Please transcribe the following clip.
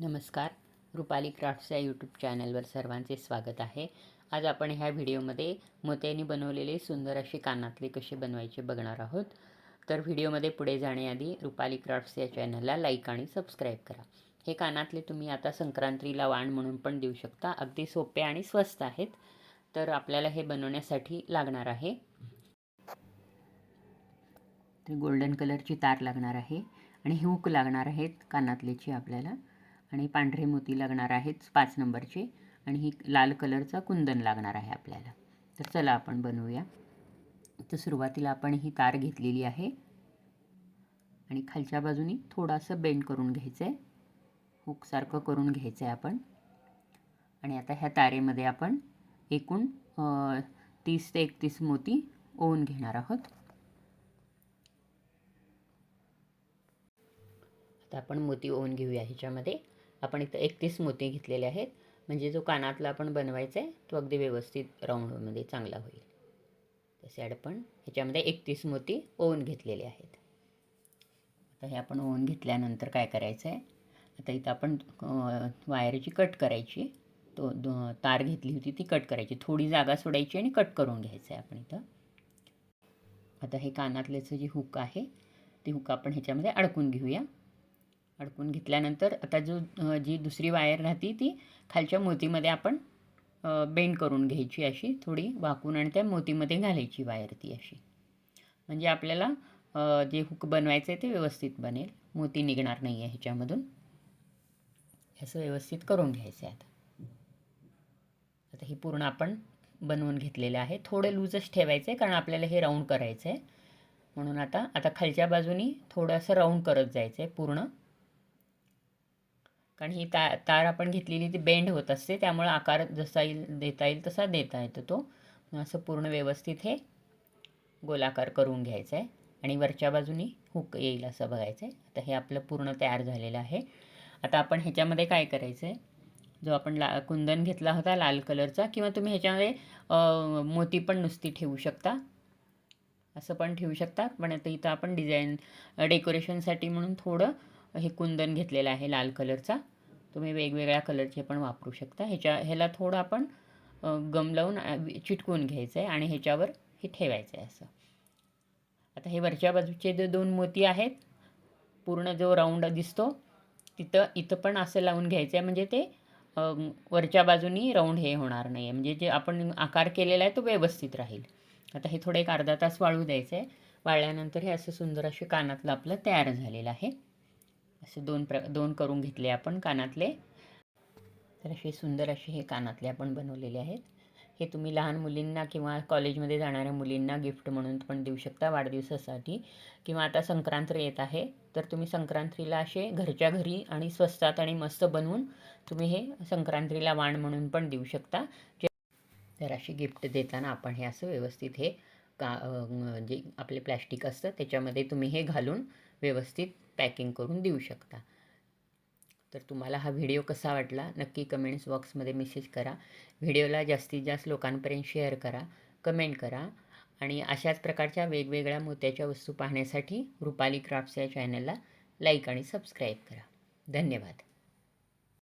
नमस्कार. रुपाली क्राफ्ट्स या यूट्यूब चॅनलवर सर्वांचे स्वागत आहे. आज आपण ह्या व्हिडिओमध्ये मोत्यांनी बनवलेले सुंदर असे कानातले कसे बनवायचे बघणार आहोत. तर व्हिडिओमध्ये पुढे जाण्याआधी रुपाली क्राफ्ट्स या चॅनलला लाईक आणि सबस्क्राईब करा. हे कानातले तुम्ही आता संक्रांतीला वाण म्हणून पण देऊ शकता. अगदी सोपे आणि स्वस्त आहेत. तर आपल्याला हे बनवण्यासाठी लागणार आहे. ते गोल्डन कलरची तार लागणार आहे आणि हुक लागणार आहेत कानातलेची आपल्याला. आणि पांढरे मोती लागणार आहेत पाच नंबरचे आणि ही लाल कलरचा कुंदन लागणार आहे आपल्याला. तर चला आपण बनवूया. तर सुरुवातीला आपण ही तार घेतलेली आहे. आणि खालच्या बाजूनी थोडासा बेंड करून घ्यायचं आहे हुकसारखं करून घ्यायचं आहे आपण. आणि आता ह्या तारेमध्ये आपण एकूण तीस ते एकतीस मोती ओवून घेणार आहोत. आता आपण मोती ओवून घेऊया ह्याच्यामध्ये. आपण इथं एकतीस मोती घेतलेले आहेत. म्हणजे जो कानातला आपण बनवायचा आहे तो अगदी व्यवस्थित राऊंडमध्ये चांगला होईल. तसे आपण ह्याच्यामध्ये एकतीस मोती ओवून घेतलेले आहेत. आता हे आपण ओवून घेतल्यानंतर काय करायचं आहे? आता इथं आपण वायरची कट करायची. तो दो तार घेतली होती ती कट करायची. थोडी जागा सोडायची आणि कट करून घ्यायचं आहे आपण इथं. आता हे कानातल्याचं जे हुक आहे ते हुक आपण ह्याच्यामध्ये अडकून घेऊया. अडकून घेतल्यानंतर आता जो जी दुसरी वायर राहते ती खालच्या मोतीमध्ये आपण बेंड करून घ्यायची अशी थोडी वाकून आणि त्या मोतीमध्ये घालायची वायर ती अशी. म्हणजे आपल्याला जे हुक बनवायचं आहे ते व्यवस्थित बनेल. मोती निघणार नाही आहे ह्याच्यामधून. असं व्यवस्थित करून घ्यायचं आहे आता. आता हे पूर्ण आपण बनवून घेतलेलं आहे. थोडं लूजच ठेवायचं आहे कारण आपल्याला हे राऊंड करायचं आहे म्हणून आता आता खालच्या बाजूनी थोडंसं राऊंड करत जायचं आहे पूर्ण. कारण ही ता तार आपण घेतलेली ती बेंड होत असते त्यामुळं आकार जसा येईल देता येईल तसा देता येतो तो. असं पूर्ण व्यवस्थित हे गोलाकार करून घ्यायचं आहे आणि वरच्या बाजूनी हुक येईल असं बघायचं आहे आता हे आपलं पूर्ण तयार झालेलं आहे. आता आपण ह्याच्यामध्ये काय करायचं आहे जो आपण ला कुंदन घेतला होता लाल कलरचा किंवा तुम्ही ह्याच्यामध्ये मोती पण नुसती ठेवू शकता. असं पण ठेवू शकता. पण आता इथं आपण डिझाईन डेकोरेशनसाठी म्हणून थोडं हे कुंदन घेतलेलं आहे लाल कलरचा. तुम्ही वेगवेगळ्या कलरचे पण वापरू शकता. ह्याच्या ह्याला थोडं आपण गम लावून चिटकून घ्यायचं आहे आणि ह्याच्यावर हे ठेवायचं आहे असं. आता हे वरच्या बाजूचे जे दोन मोती आहेत पूर्ण जो राऊंड दिसतो तिथं इथं पण असं लावून घ्यायचं आहे म्हणजे ते वरच्या बाजूनी राऊंड हे होणार नाही आहे म्हणजे जे आपण आकार केलेला आहे तो व्यवस्थित राहील. आता हे थोडं एक अर्धा तास वाळू द्यायचं आहे वाळल्यानंतर हे असं सुंदर असे कानातलं आपलं तयार झालेलं आहे. असे दोन प्र दोन करून घेतले आपण कानातले. तर असे सुंदर असे हे कानातले आपण बनवलेले आहेत. हे तुम्ही लहान मुलींना किंवा कॉलेजमध्ये जाणाऱ्या मुलींना गिफ्ट म्हणून पण देऊ शकता वाढदिवसासाठी. किंवा आता संक्रांत येत आहे तर तुम्ही संक्रांतीला असे घरच्या घरी आणि स्वस्तात आणि मस्त बनवून तुम्ही हे संक्रांतीला वाण म्हणून पण देऊ शकता. जे तर अशी गिफ्ट देताना आपण हे असं व्यवस्थित हे का जे आपले प्लॅस्टिक असतं त्याच्यामध्ये तुम्ही हे घालून व्यवस्थित पॅकिंग करून देऊ शकता. तर तुम्हाला हा व्हिडिओ कसा वाटला नक्की कमेंट्स बॉक्समध्ये मेसेज करा. व्हिडिओला जास्तीत जास्त लोकांपर्यंत शेअर करा कमेंट करा आणि अशाच प्रकारच्या वेगवेगळ्या मोत्याच्या वस्तू पाहण्यासाठी रुपाली क्राफ्ट्स या चॅनलला लाईक आणि सबस्क्राईब करा. धन्यवाद.